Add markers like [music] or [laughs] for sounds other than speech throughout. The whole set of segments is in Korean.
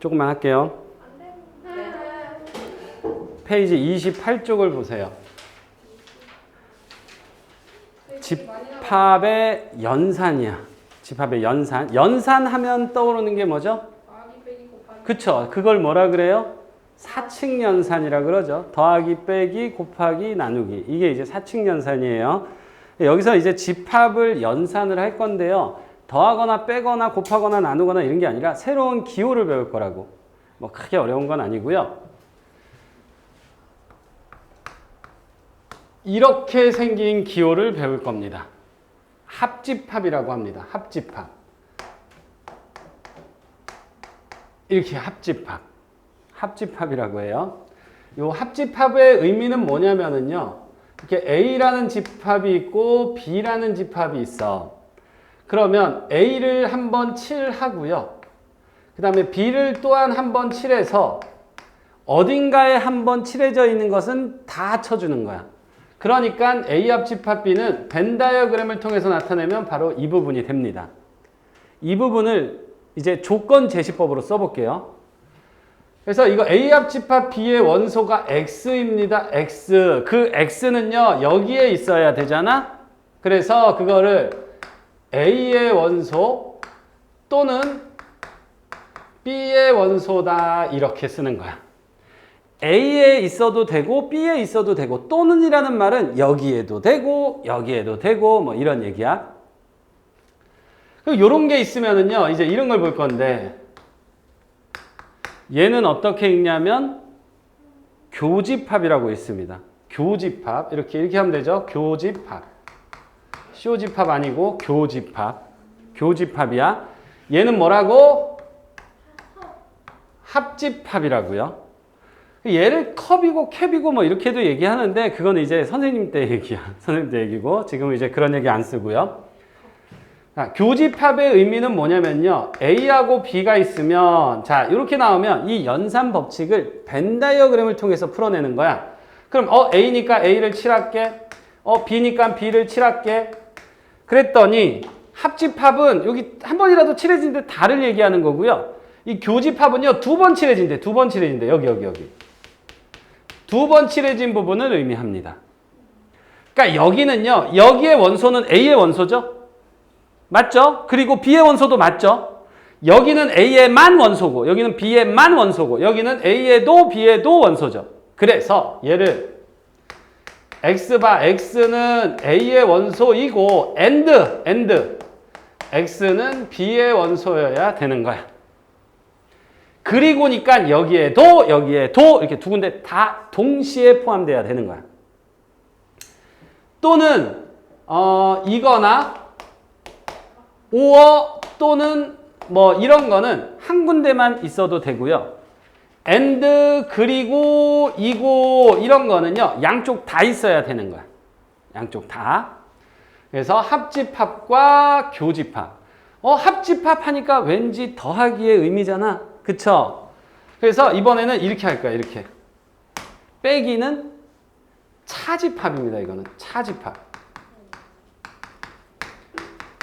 조금만 할게요. 페이지 28쪽을 보세요. 집합의 연산이야. 집합의 연산. 연산하면 떠오르는 게 뭐죠? 그쵸. 그걸 뭐라 그래요? 사칙 연산이라 그러죠. 더하기, 빼기, 곱하기, 나누기. 이게 이제 사칙 연산이에요. 여기서 이제 집합을 연산을 할 건데요. 더하거나 빼거나 곱하거나 나누거나 이런 게 아니라 새로운 기호를 배울 거라고. 뭐 크게 어려운 건 아니고요. 이렇게 생긴 기호를 배울 겁니다. 합집합이라고 합니다. 합집합. 이렇게 합집합. 합집합이라고 해요. 이 합집합의 의미는 뭐냐면은요. 이렇게 A라는 집합이 있고 B라는 집합이 있어. 그러면 A를 한번 칠하고요. 그 다음에 B를 또한 한번 칠해서 어딘가에 한번 칠해져 있는 것은 다 쳐주는 거야. 그러니까 A 합집합 B는 벤 다이어그램을 통해서 나타내면 바로 이 부분이 됩니다. 이 부분을 이제 조건 제시법으로 써볼게요. 그래서 이거 A 합집합 B의 원소가 X입니다. X. 그 X는요, 여기에 있어야 되잖아? 그래서 그거를 A의 원소 또는 B의 원소다. 이렇게 쓰는 거야. A에 있어도 되고 B에 있어도 되고 또는 이라는 말은 여기에도 되고 여기에도 되고 뭐 이런 얘기야. 이런 게 있으면은요 이제 이런 걸 볼 건데 얘는 어떻게 읽냐면 교집합이라고 있습니다. 교집합 이렇게 이렇게 하면 되죠. 교집합 쇼집합 아니고 교집합 교집합이야. 얘는 뭐라고? 합집합이라고요. 얘를 컵이고 캡이고 뭐 이렇게도 얘기하는데 그건 이제 선생님 때 얘기야. [laughs] 선생님 때 얘기고 지금은 이제 그런 얘기 안 쓰고요. 자, 교집합의 의미는 뭐냐면요. A하고 B가 있으면 자 이렇게 나오면 이 연산 법칙을 벤 다이어그램을 통해서 풀어내는 거야. 그럼 어 A니까 A를 칠할게. 어 B니까 B를 칠할게. 그랬더니 합집합은 여기 한 번이라도 칠해진데 다를 얘기하는 거고요. 이 교집합은요 두 번 칠해진대. 두번 칠해진대. 여기 여기 여기. 두 번 칠해진 부분을 의미합니다. 그러니까 여기는요. 여기의 원소는 A의 원소죠. 맞죠? 그리고 B의 원소도 맞죠? 여기는 A의만 원소고 여기는 B의만 원소고 여기는 A에도 B에도 원소죠. 그래서 얘를 X바 X는 A의 원소이고 and and X는 B의 원소여야 되는 거야. 그리고니까 여기에도 여기에도 이렇게 두 군데 다 동시에 포함돼야 되는 거야. 또는 어 이거나 오어 또는 뭐 이런 거는 한 군데만 있어도 되고요. And 그리고 이고 이런 거는요. 양쪽 다 있어야 되는 거야. 양쪽 다. 그래서 합집합과 교집합. 어, 합집합 하니까 왠지 더하기의 의미잖아. 그쵸? 그래서 이번에는 이렇게 할 거야. 이렇게. 빼기는 차집합입니다. 이거는 차집합.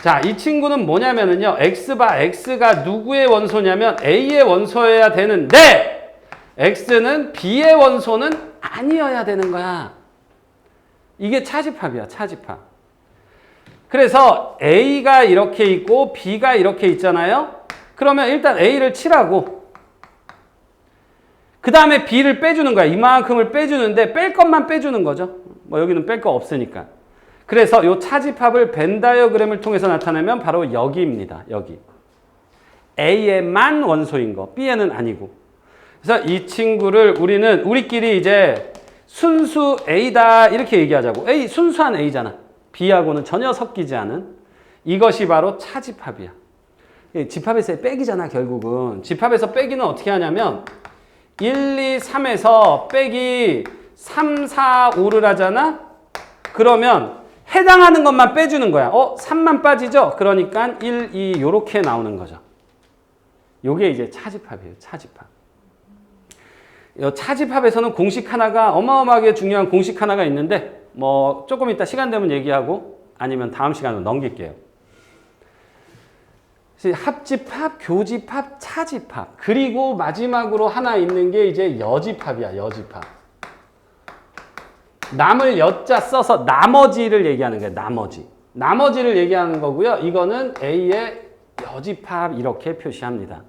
자, 이 친구는 뭐냐면은요. x바 x가 누구의 원소냐면 a의 원소여야 되는데 x는 b의 원소는 아니어야 되는 거야. 이게 차집합이야. 차집합. 그래서 a가 이렇게 있고 b가 이렇게 있잖아요. 그러면 일단 a를 칠하고 그 다음에 b를 빼주는 거야. 이만큼을 빼주는데 뺄 것만 빼주는 거죠. 뭐 여기는 뺄 거 없으니까. 그래서 이 차집합을 벤 다이어그램을 통해서 나타내면 바로 여기입니다. 여기. A에만 원소인 거, B에는 아니고. 그래서 이 친구를 우리는 우리끼리 이제 순수 A다 이렇게 얘기하자고. A 순수한 A잖아. B하고는 전혀 섞이지 않은 이것이 바로 차집합이야. 집합에서의 빼기잖아, 결국은. 집합에서 빼기는 어떻게 하냐면 1, 2, 3에서 빼기 3, 4, 5를 하잖아? 그러면 해당하는 것만 빼주는 거야. 어, 3만 빠지죠? 그러니까 1, 2 요렇게 나오는 거죠. 요게 이제 차집합이에요. 차집합. 요 차집합에서는 공식 하나가 어마어마하게 중요한 공식 하나가 있는데 뭐 조금 이따 시간 되면 얘기하고 아니면 다음 시간으로 넘길게요. 합집합, 교집합, 차집합. 그리고 마지막으로 하나 있는 게 이제 여집합이야, 여집합. 남을 여자 써서 나머지를 얘기하는 거예요, 나머지. 나머지를 얘기하는 거고요. 이거는 A의 여집합 이렇게 표시합니다.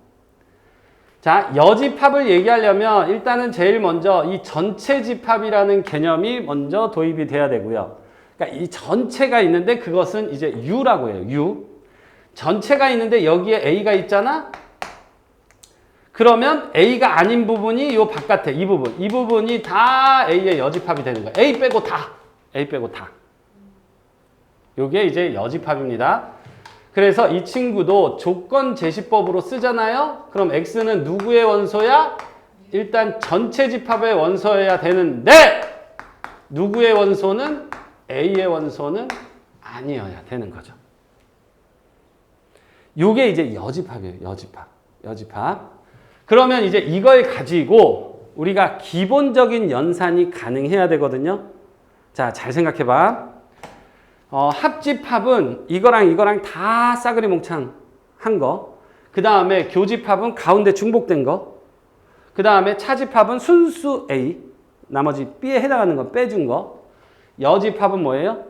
자, 여집합을 얘기하려면 일단은 제일 먼저 이 전체 집합이라는 개념이 먼저 도입이 돼야 되고요. 그러니까 이 전체가 있는데 그것은 이제 U라고 해요. U. 전체가 있는데 여기에 A가 있잖아? 그러면 A가 아닌 부분이 요 바깥에 이 부분. 이 부분이 다 A의 여집합이 되는 거야. A 빼고 다. A 빼고 다. 요게 이제 여집합입니다. 그래서 이 친구도 조건 제시법으로 쓰잖아요. 그럼 x는 누구의 원소야? 일단 전체 집합의 원소여야 되는데 누구의 원소는 a의 원소는 아니어야 되는 거죠. 요게 이제 여집합이에요. 여집합. 여집합. 그러면 이제 이걸 가지고 우리가 기본적인 연산이 가능해야 되거든요. 자, 잘 생각해 봐. 어, 합집합은 이거랑 이거랑 다 싸그리 몽창 한 거. 그 다음에 교집합은 가운데 중복된 거. 그 다음에 차집합은 순수 A. 나머지 B에 해당하는 건 빼준 거. 여집합은 뭐예요?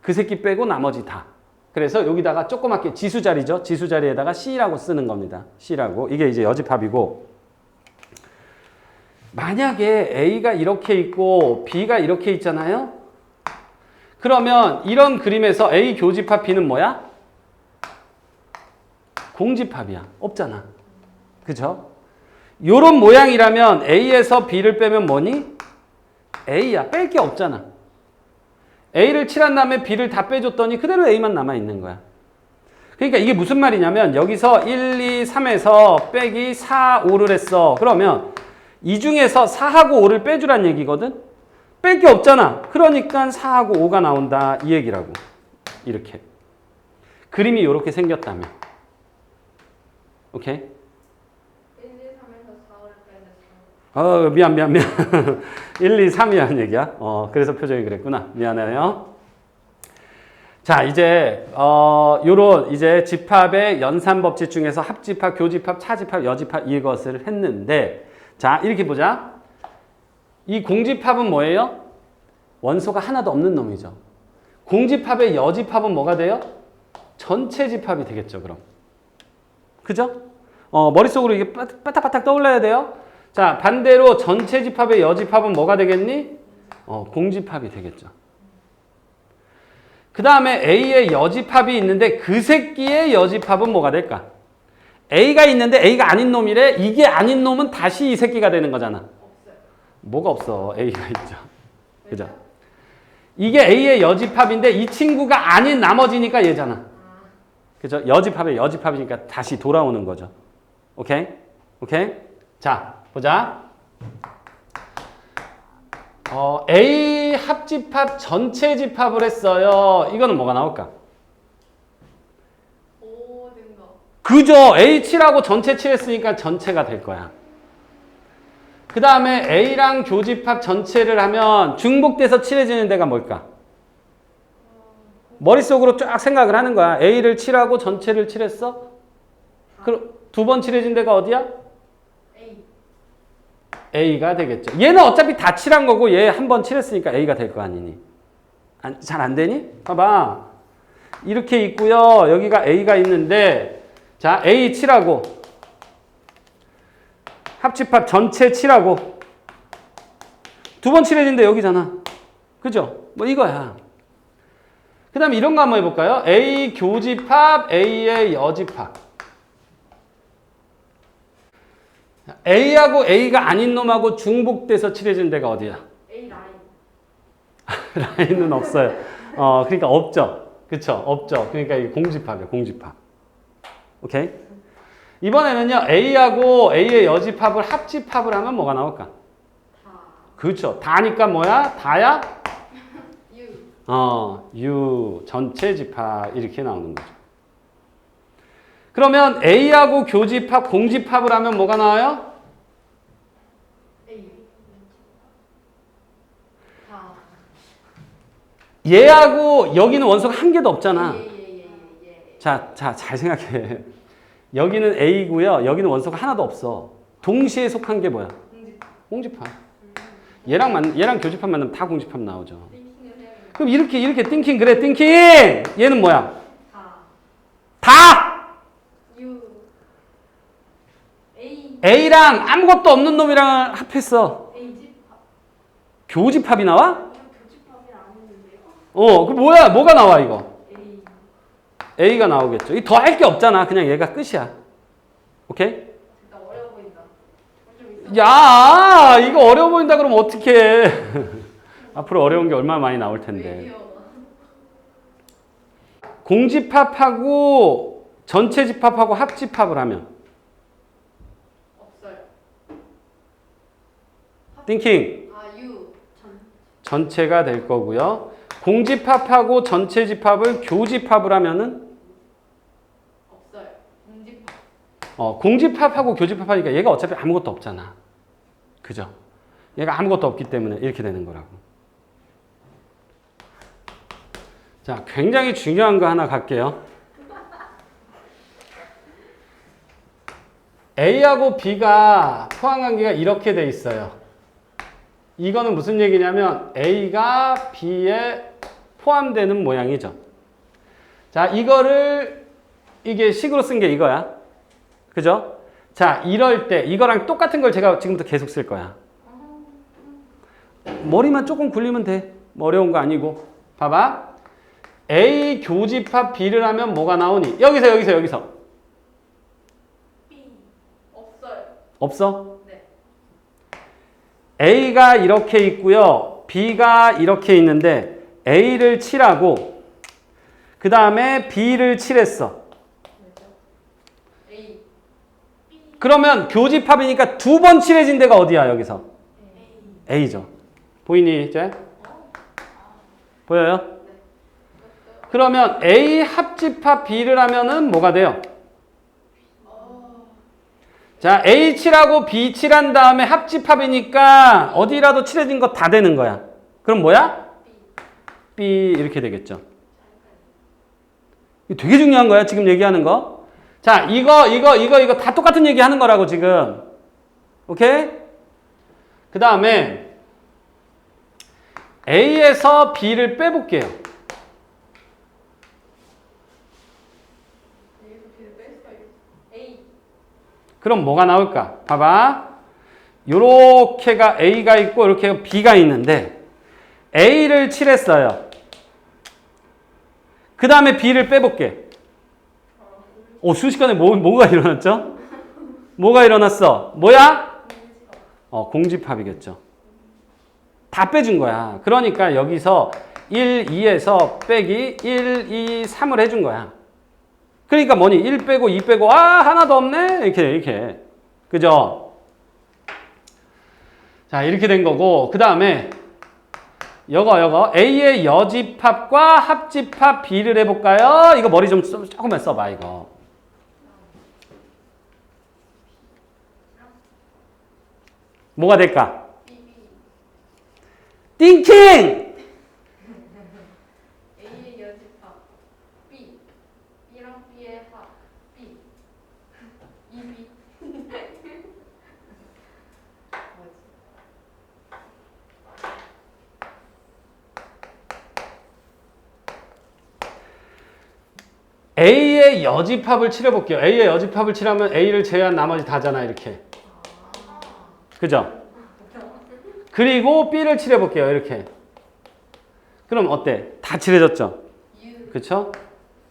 그 새끼 빼고 나머지 다. 그래서 여기다가 조그맣게 지수 자리죠. 지수 자리에다가 C라고 쓰는 겁니다. C라고. 이게 이제 여집합이고. 만약에 A가 이렇게 있고 B가 이렇게 있잖아요. 그러면 이런 그림에서 A 교집합 B는 뭐야? 공집합이야. 없잖아. 그죠? 요런 모양이라면 A에서 B를 빼면 뭐니? A야. 뺄 게 없잖아. A를 칠한 다음에 B를 다 빼줬더니 그대로 A만 남아있는 거야. 그러니까 이게 무슨 말이냐면 여기서 1, 2, 3에서 빼기 4, 5를 했어. 그러면 이 중에서 4하고 5를 빼주란 얘기거든? 뺄 게 없잖아. 그러니까 4하고 5가 나온다. 이 얘기라고. 이렇게. 그림이 이렇게 생겼다면. 오케이? 1, 2, 3에서 4를 빼는 4. 어, 미안, 미안, 미안. 1, 2, 3이라는 얘기야. 어, 그래서 표정이 그랬구나. 미안해요. 자, 이제, 어, 요런, 이제 집합의 연산 법칙 중에서 합집합, 교집합, 차집합, 여집합 이것을 했는데, 자, 이렇게 보자. 이 공집합은 뭐예요? 원소가 하나도 없는 놈이죠. 공집합의 여집합은 뭐가 돼요? 전체 집합이 되겠죠, 그럼. 그죠? 어, 머릿속으로 이게 빠- 빠딱빠딱 떠올라야 돼요. 자, 반대로 전체 집합의 여집합은 뭐가 되겠니? 어, 공집합이 되겠죠. 그 다음에 A의 여집합이 있는데 그 새끼의 여집합은 뭐가 될까? A가 있는데 A가 아닌 놈이래. 이게 아닌 놈은 다시 이 새끼가 되는 거잖아. 뭐가 없어? A가 있죠. 그죠? 이게 A의 여집합인데 이 친구가 아닌 나머지니까 얘잖아. 아, 그죠? 여집합의 여집합이니까 다시 돌아오는 거죠. 오케이? 오케이? 자, 보자. 어, A 합집합 전체 집합을 했어요. 이거는 뭐가 나올까? 그죠? A7하고 전체 칠했으니까 전체가 될 거야. 그 다음에 A랑 교집합 전체를 하면 중복돼서 칠해지는 데가 뭘까? 머릿속으로 쫙 생각을 하는 거야. A를 칠하고 전체를 칠했어? 그럼 두 번 칠해진 데가 어디야? A. A가 되겠죠. 얘는 어차피 다 칠한 거고 얘 한 번 칠했으니까 A가 될 거 아니니? 잘안 되니? 봐봐. 이렇게 있고요. 여기가 A가 있는데 자 A 칠하고 합집합 전체 칠하고 두 번 칠해진데 여기잖아. 그죠? 뭐 이거야. 그 다음에 이런 거 한번 해볼까요? A 교집합, A의 여집합. A하고 A가 아닌 놈하고 중복돼서 칠해진 데가 어디야? A 라인. [laughs] 라인은 없어요. 어, 그러니까 없죠. 그쵸? 없죠. 그러니까 이게 공집합이에요. 공집합. 오케이? 이번에는요, A하고 A의 여집합을 합집합을 하면 뭐가 나올까? 다. 그렇죠. 다니까 뭐야? 다야? U. 어, U 전체 집합 이렇게 나오는 거죠. 그러면 A하고 교집합, 공집합을 하면 뭐가 나와요? A. 다. 얘하고 여기는 원소가 한 개도 없잖아. 예, 예, 예. 자, 자, 잘 생각해. 여기는 A고요. 여기는 원소가 하나도 없어. 동시에 속한 게 뭐야? 공집. 공집합. 얘랑 만 얘랑 교집합 만나면 다 공집합 나오죠. 그럼 이렇게 이렇게 띵킹 그래 띵킹. 얘는 뭐야? 다. 다 U. A. A랑 아무것도 없는 놈이랑 합했어. A 집. 아, 교집합이 나와? 교집합이 아니는데요? 어, 그 뭐야? 뭐가 나와 이거? A. A가 나오겠죠. 이 더 할 게 없잖아. 그냥 얘가 끝이야. 오케이? 어려워 보인다. 야, 이거 어려워 보인다 그러면 어떡해. [laughs] 앞으로 어려운 게 얼마나 많이 나올 텐데. 공집합하고 전체 집합하고 합집합을 하면 없어요. 띵킹 아. 전. 전체가 될 거고요. 공집합하고 전체 집합을 교집합을 하면은 없어요. 공집합. 어, 공집합하고 교집합하니까 얘가 어차피 아무것도 없잖아. 그죠? 얘가 아무것도 없기 때문에 이렇게 되는 거라고. 자, 굉장히 중요한 거 하나 갈게요. A하고 B가 포항관계가 이렇게 돼 있어요. 이거는 무슨 얘기냐면 A가 B에 포함되는 모양이죠. 자, 이거를 이게 식으로 쓴 게 이거야. 그죠? 자, 이럴 때 이거랑 똑같은 걸 제가 지금부터 계속 쓸 거야. 머리만 조금 굴리면 돼. 뭐 어려운 거 아니고. 봐봐. A 교집합 B를 하면 뭐가 나오니? 여기서 여기서 여기서. B. 없어요. 없어? 네. A가 이렇게 있고요. B가 이렇게 있는데 A를 칠하고 그 다음에 B를 칠했어. A. 그러면 교집합이니까 두 번 칠해진 데가 어디야 여기서? A. A죠. 보이니 이제? 보여요? 그러면 A 합집합 B를 하면은 뭐가 돼요? 어. 자, A 칠하고 B 칠한 다음에 합집합이니까 어디라도 칠해진 거 다 되는 거야. 그럼 뭐야? B 이렇게 되겠죠. 되게 중요한 거야, 지금 얘기하는 거. 자, 이거, 이거, 이거, 이거 다 똑같은 얘기 하는 거라고, 지금. 오케이? 그 다음에 A에서 B를 빼볼게요. 그럼 뭐가 나올까? 봐봐. 요렇게가 A가 있고 이렇게 B가 있는데 A를 칠했어요. 그 다음에 B를 빼볼게. 오, 순식간에 뭐, 뭐가 일어났죠? 뭐가 일어났어? 뭐야? 어, 공집합이겠죠. 다 빼준 거야. 그러니까 여기서 1, 2에서 빼기 1, 2, 3을 해준 거야. 그러니까 뭐니? 1 빼고 2 빼고 아 하나도 없네 이렇게 이렇게 그죠? 자 이렇게 된 거고 그 다음에 여거 여거 A의 여집합과 합집합 B를 해볼까요? 이거 머리 좀 써- 조금만 써봐 이거 뭐가 될까? 띵킹! A의 여집합. B. B랑 B의 합. B. 2B. 뭐지? A의 여집합을 칠해볼게요. A의 여집합을 칠하면 A를 제외한 나머지 다잖아 이렇게 그죠? 그리고 B를 칠해볼게요 이렇게 그럼 어때? 다 칠해졌죠? 그쵸?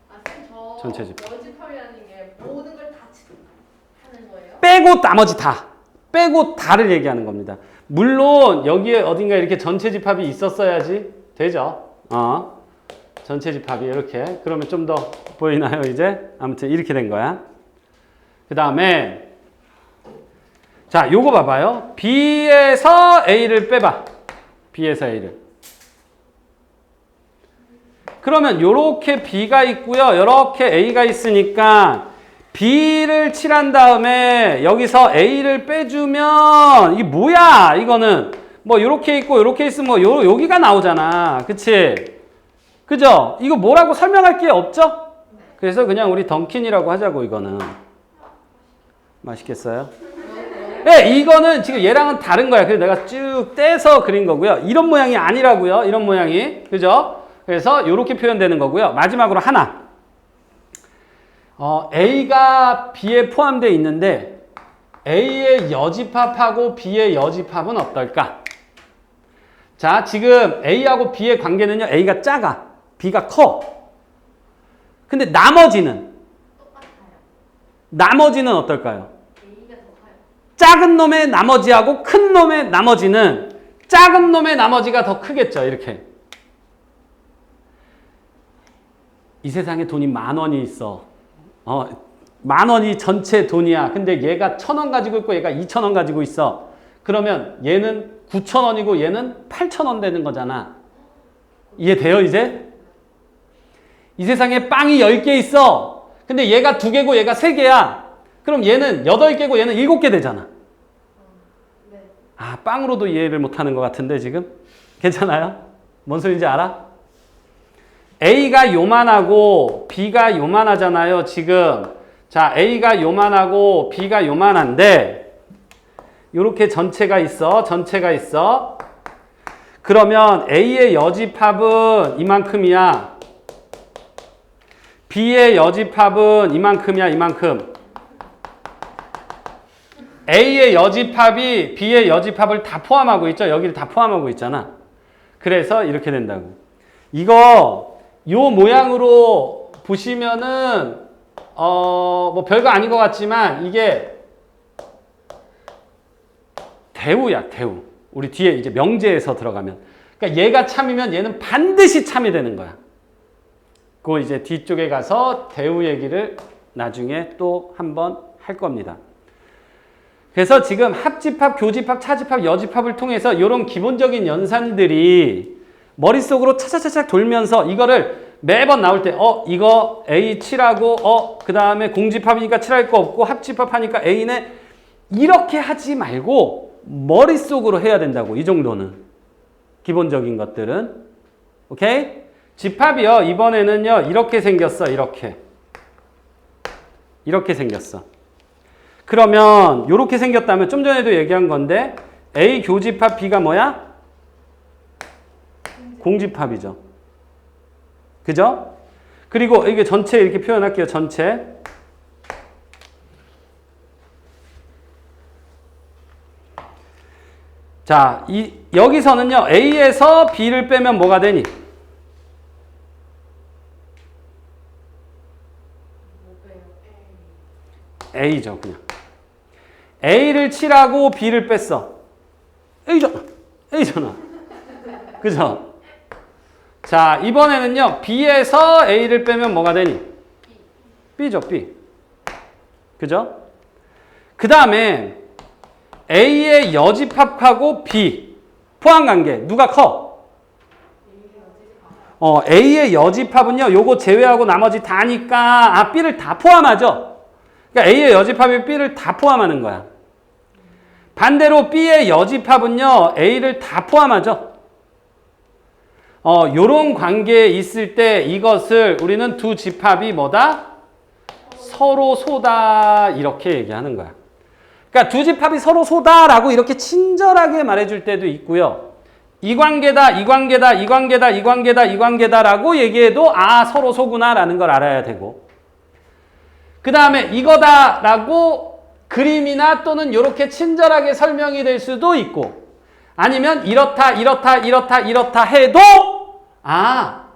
아, 쌤, 저 전체 집. 여집합이라는 게 모든 걸 다 하는 거예요? 빼고 나머지 다 빼고 다를 얘기하는 겁니다 물론 여기에 어딘가 이렇게 전체 집합이 있었어야지 되죠 어 전체 집합이 이렇게 그러면 좀 더 보이나요 이제 아무튼 이렇게 된 거야 그 다음에 자 요거 봐봐요. B에서 A를 빼봐. B에서 A를. 그러면 요렇게 B가 있고요. 요렇게 A가 있으니까 B를 칠한 다음에 여기서 A를 빼주면 이게 뭐야? 이거는 뭐 요렇게 있고 요렇게 있으면 뭐 요, 여기가 나오잖아. 그치? 그죠? 이거 뭐라고 설명할 게 없죠? 그래서 그냥 우리 덩킨이라고 하자고 이거는. 맛있겠어요? 네, 이거는 지금 얘랑은 다른 거야. 그래서 내가 쭉 떼서 그린 거고요. 이런 모양이 아니라고요. 이런 모양이. 그죠? 그래서 이렇게 표현되는 거고요. 마지막으로 하나. 어, A가 B에 포함되어 있는데 A의 여집합하고 B의 여집합은 어떨까? 자, 지금 A하고 B의 관계는요. A가 작아. B가 커. 근데 나머지는. 나머지는 어떨까요? 작은 놈의 나머지하고 큰 놈의 나머지는 작은 놈의 나머지가 더 크겠죠. 이렇게. 이 세상에 돈이 만 원이 있어. 어, 만 원이 전체 돈이야. 근데 얘가 천 원 가지고 있고 얘가 이천 원 가지고 있어. 그러면 얘는 구천 원이고 얘는 팔천 원 되는 거잖아. 이해돼요, 이제? 이 세상에 빵이 열 개 있어. 근데 얘가 두 개고 얘가 세 개야. 그럼 얘는 여덟 개고 얘는 일곱 개 되잖아. 네. 아, 빵으로도 이해를 못하는 것 같은데 지금? 괜찮아요? 뭔 소리인지 알아? A가 요만하고 B가 요만하잖아요, 지금. 자, A가 요만하고 B가 요만한데, 요렇게 전체가 있어, 전체가 있어. 그러면 A의 여집합은 이만큼이야. B의 여집합은 이만큼이야, 이만큼. A의 여집합이 B의 여집합을 다 포함하고 있죠. 여기를 다 포함하고 있잖아. 그래서 이렇게 된다고. 이거 요 모양으로 보시면은 어 뭐 별거 아닌 것 같지만 이게 대우야 대우. 우리 뒤에 이제 명제에서 들어가면 그러니까 얘가 참이면 얘는 반드시 참이 되는 거야. 그 이제 뒤쪽에 가서 대우 얘기를 나중에 또 한번 할 겁니다. 그래서 지금 합집합, 교집합, 차집합, 여집합을 통해서 이런 기본적인 연산들이 머릿속으로 차차차차 돌면서 이거를 매번 나올 때, 어, 이거 A 칠하고, 어, 그 다음에 공집합이니까 칠할 거 없고, 합집합 하니까 A네. 이렇게 하지 말고, 머릿속으로 해야 된다고, 이 정도는. 기본적인 것들은. 오케이? 집합이요, 이번에는요, 이렇게 생겼어, 이렇게. 이렇게 생겼어. 그러면 이렇게 생겼다면 좀 전에도 얘기한 건데 A 교집합 B가 뭐야? 공집합이죠. 그죠? 그리고 이게 전체 이렇게 표현할게요. 전체. 자, 이 여기서는요. A에서 B를 빼면 뭐가 되니? A죠, 그냥. A를 칠하고 B를 뺐어. A잖아. A잖아. 그죠? 자, 이번에는요. B에서 A를 빼면 뭐가 되니? B죠, B. 그죠? 그 다음에 A의 여집합하고 B 포함 관계 누가 커? 어, A의 여집합은요. 요거 제외하고 나머지 다니까 아 B를 다 포함하죠. 그러니까 A의 여집합이 B를 다 포함하는 거야. 반대로 B의 여집합은요, A를 다 포함하죠. 어, 요런 관계에 있을 때 이것을 우리는 두 집합이 뭐다? 서로 소다. 이렇게 얘기하는 거야. 그러니까 두 집합이 서로 소다라고 이렇게 친절하게 말해줄 때도 있고요. 이 관계다, 이 관계다, 이 관계다, 이 관계다, 이 관계다라고 얘기해도 아, 서로 소구나라는 걸 알아야 되고. 그 다음에 이거다라고 그림이나 또는 이렇게 친절하게 설명이 될 수도 있고 아니면 이렇다 이렇다 이렇다 이렇다 해도 아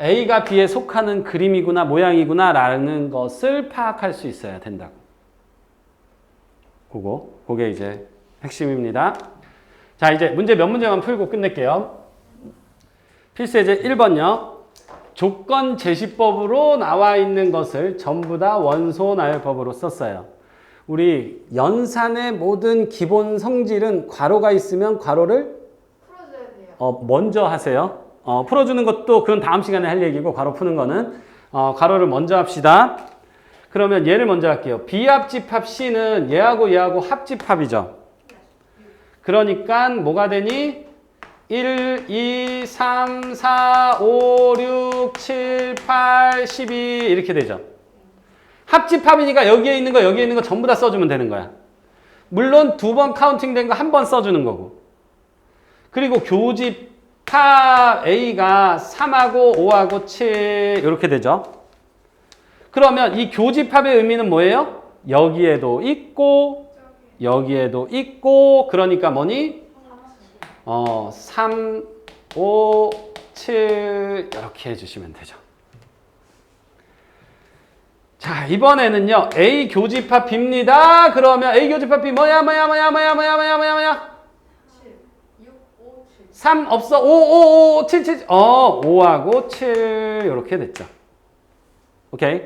A가 B에 속하는 그림이구나 모양이구나 라는 것을 파악할 수 있어야 된다고. 그거 그게 이제 핵심입니다. 자 이제 문제 몇 문제만 풀고 끝낼게요. 필수예제 1번요. 조건 제시법으로 나와 있는 것을 전부 다 원소 나열법으로 썼어요. 우리 연산의 모든 기본 성질은 괄호가 있으면 괄호를 풀어줘야 돼요. 어, 먼저 하세요. 어, 풀어주는 것도 그건 다음 시간에 할 얘기고 괄호 푸는 거는 어, 괄호를 먼저 합시다. 그러면 얘를 먼저 할게요. 비합집합 C는 얘하고 얘하고 합집합이죠. 그러니까 뭐가 되니? 1, 2, 3, 4, 5, 6, 7, 8, 12 이렇게 되죠. 합집합이니까 여기에 있는 거 여기에 있는 거 전부 다 써주면 되는 거야. 물론 두 번 카운팅 된 거 한 번 써주는 거고. 그리고 교집합 A가 3하고 5하고 7 이렇게 되죠. 그러면 이 교집합의 의미는 뭐예요? 여기에도 있고 여기에도 있고 그러니까 뭐니? 어, 3, 5, 7 이렇게 해주시면 되죠. 자, 이번에는요. A 교집합 B입니다. 그러면 A 교집합 B 뭐야, 뭐야, 뭐야, 뭐야, 뭐야, 뭐야, 뭐야, 뭐야? 3 없어. 5, 5, 5, 7, 7. 어, 5하고 7. 이렇게 됐죠. 오케이?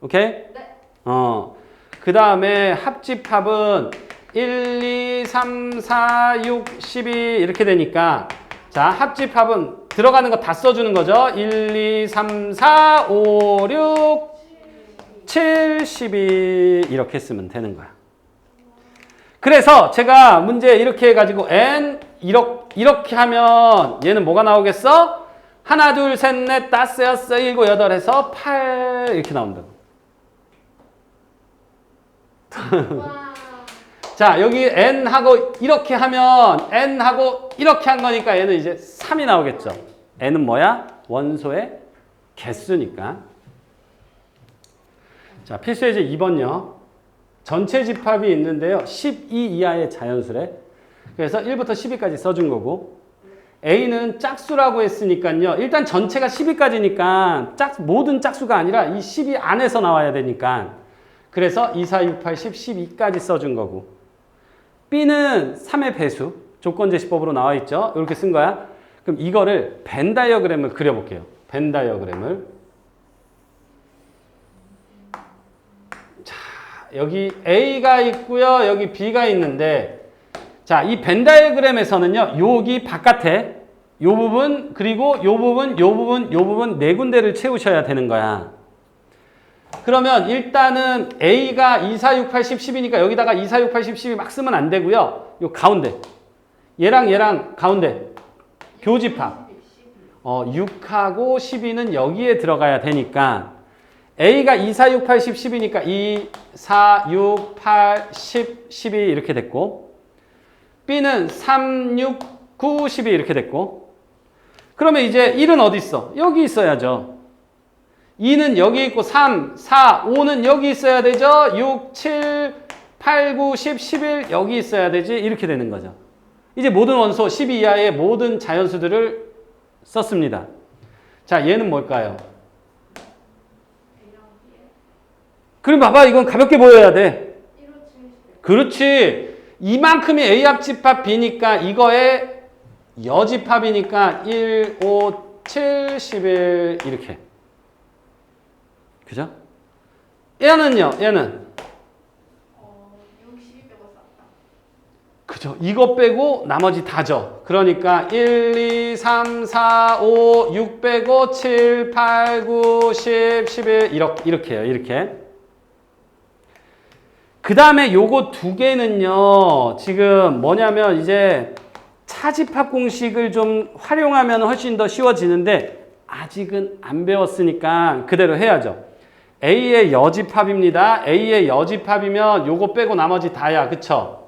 오케이? 네. 어. 그 다음에 합집합은 1, 2, 3, 4, 6, 12 이렇게 되니까 자, 합집합은 들어가는 거 다 써주는 거죠. 1, 2, 3, 4, 5, 6, 7, 12 이렇게 쓰면 되는 거야. 그래서 제가 문제 이렇게 해가지고 n 이렇게, 이렇게 하면 얘는 뭐가 나오겠어? 하나, 둘, 셋, 넷, 다섯, 여섯, 일곱, 여덟 해서 8 이렇게 나온다고. 와. [laughs] 자, 여기 n하고 이렇게 하면 n하고 이렇게 한 거니까 얘는 이제 3이 나오겠죠. n은 뭐야? 원소의 개수니까. 자, 필수 예제 2번요. 전체 집합이 있는데요. 12 이하의 자연수래. 그래서 1부터 12까지 써준 거고. A는 짝수라고 했으니까요. 일단 전체가 12까지니까 짝, 모든 짝수가 아니라 이 12 안에서 나와야 되니까. 그래서 2, 4, 6, 8, 10, 12까지 써준 거고. B는 3의 배수. 조건 제시법으로 나와 있죠. 이렇게 쓴 거야. 그럼 이거를 벤 다이어그램을 그려볼게요. 벤 다이어그램을. 여기 A가 있고요. 여기 B가 있는데 자, 이 벤 다이어그램에서는요. 여기 바깥에 요 부분 그리고 요 부분, 요 부분, 요 부분 네 군데를 채우셔야 되는 거야. 그러면 일단은 A가 2, 4, 6, 8, 10, 10이니까 여기다가 2, 4, 6, 8, 10, 12막 쓰면 안 되고요. 요 가운데. 얘랑 얘랑 가운데. 교집합. 어, 6하고 12는 여기에 들어가야 되니까 A가 2, 4, 6, 8, 10, 10이니까 2, 4, 6, 8, 10, 12 이렇게 됐고 B는 3, 6, 9, 12 이렇게 됐고 그러면 이제 1은 어디 있어? 여기 있어야죠. 2는 여기 있고 3, 4, 5는 여기 있어야 되죠. 6, 7, 8, 9, 10, 11 여기 있어야 되지. 이렇게 되는 거죠. 이제 모든 원소 12 이하의 모든 자연수들을 썼습니다. 자, 얘는 뭘까요? A랑 B에 그럼 봐봐 이건 가볍게 보여야 돼. 1, 5, 7, 11. 그렇지. 이만큼이 A 합 집합 B니까 이거의 여집합이니까 1, 5, 7, 11 이렇게. 그죠? 얘는요? 얘는? 어, 6, 12 빼고 쌌다. 그죠. 이거 빼고 나머지 다죠 그러니까 1, 2, 3, 4, 5, 6 빼고 7, 8, 9, 10, 11 이렇게 이렇게 해요 이렇게 그 다음에 요거 두 개는요, 지금 뭐냐면 이제 차집합 공식을 좀 활용하면 훨씬 더 쉬워지는데, 아직은 안 배웠으니까 그대로 해야죠. A의 여집합입니다. A의 여집합이면 요거 빼고 나머지 다야. 그쵸?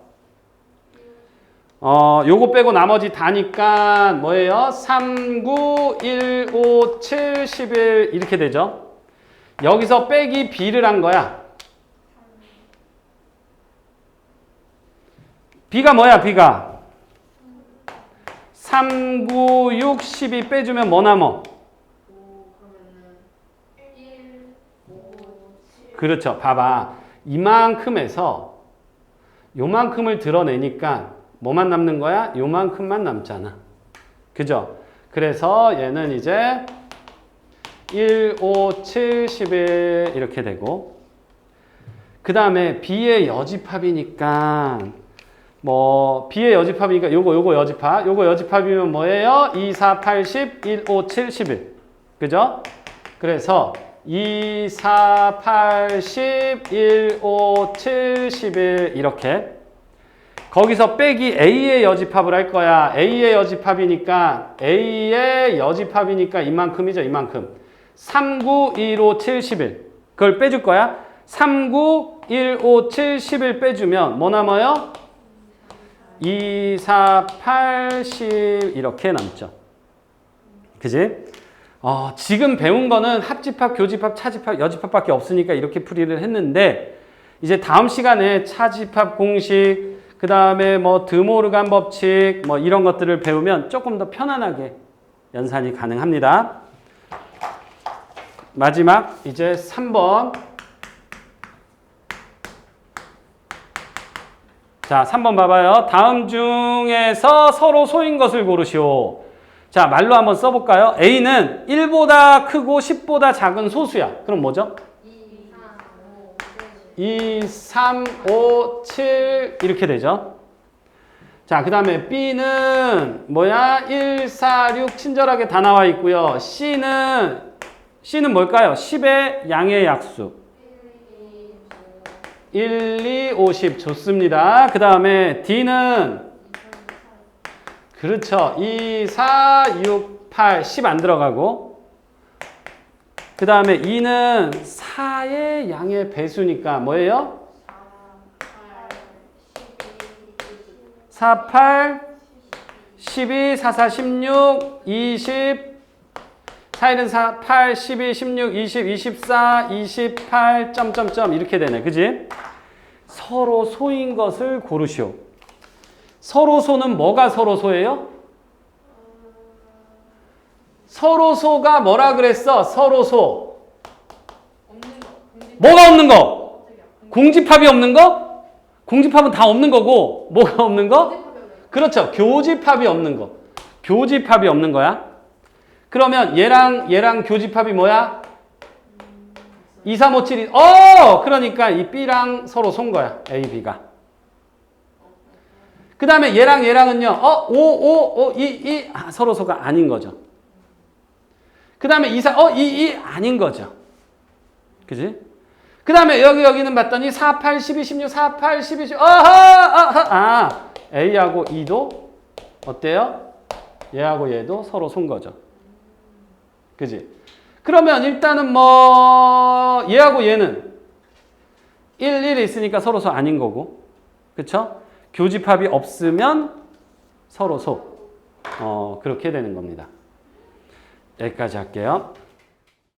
어, 요거 빼고 나머지 다니까 뭐예요? 3, 9, 1, 5, 7, 11 이렇게 되죠. 여기서 빼기 B를 한 거야. B가 뭐야, B가? 3, 9, 6, 12 빼주면 뭐 남어? 5, 그러면은 1, 5, 7. 그렇죠. 봐봐. 이만큼에서 요만큼을 드러내니까 뭐만 남는 거야? 요만큼만 남잖아. 그죠? 그래서 얘는 이제 1, 5, 7, 11 이렇게 되고 그 다음에 B의 여집합이니까 뭐 B의 여집합이니까 요거 요거 여집합 요거 여집합이면 뭐예요? 2, 4, 8, 10, 1, 5, 7, 11 그죠? 그래서 2, 4, 8, 10, 1, 5, 7, 11 이렇게 거기서 빼기 A의 여집합을 할 거야. A의 여집합이니까 A의 여집합이니까 이만큼이죠. 이만큼. 3, 9, 1, 5, 7, 11. 그걸 빼줄 거야. 3, 9, 1, 5, 7, 11 빼주면 뭐 남아요? 2, 4, 8, 10 이렇게 남죠. 그지? 어, 지금 배운 거는 합집합, 교집합, 차집합, 여집합밖에 없으니까 이렇게 풀이를 했는데 이제 다음 시간에 차집합 공식, 그 다음에 뭐 드모르간 법칙, 뭐 이런 것들을 배우면 조금 더 편안하게 연산이 가능합니다. 마지막 이제 3번. 자, 3번 봐봐요. 다음 중에서 서로 소인 것을 고르시오. 자, 말로 한번 써볼까요? A는 1보다 크고 10보다 작은 소수야. 그럼 뭐죠? 2, 3, 5, 7 이렇게 되죠. 자, 그 다음에 B는 뭐야? 1, 4, 6 친절하게 다 나와 있고요. C는 C는 뭘까요? 10의 양의 약수. 1, 2, 50 좋습니다. 그 다음에 D는 그렇죠. 2, 4, 6, 8, 10 안 들어가고 그 다음에 2는 4의 양의 배수니까 뭐예요? 4, 8, 12, 4, 4, 16, 20 4일은 4, 8, 12, 16, 20, 24, 28, 점점점 이렇게 되네. 그지? 서로 소인 것을 고르시오. 서로 소는 뭐가 서로 소예요? 서로 소가 뭐라 그랬어? 서로 소. 뭐가 없는 거? 공집합이 없는 거? 공집합은 다 없는 거고 뭐가 없는 거? 그렇죠. 교집합이 없는 거. 교집합이 없는 거야. 그러면 얘랑 얘랑 교집합이 뭐야? 2, 3, 5, 7이 어! 그러니까 이 B랑 서로 손 거야. A, B가. 그 다음에 얘랑 얘랑은요. 어? 5, 5, 5, 2, 2 아, 서로 소가 아닌 거죠. 그 다음에 2, 4, 어? 2, 2 아닌 거죠. 그지? 그 다음에 여기 여기는 봤더니 4, 8, 12, 16, 4, 8, 12, 16 어허! 어허! 아 A하고 E도 어때요? 얘하고 얘도 서로 손 거죠. 그지? 그러면 일단은 뭐 얘하고 얘는 1, 1이 있으니까 서로 소 아닌 거고 그쵸? 교집합이 없으면 서로 소 어, 그렇게 되는 겁니다. 여기까지 할게요.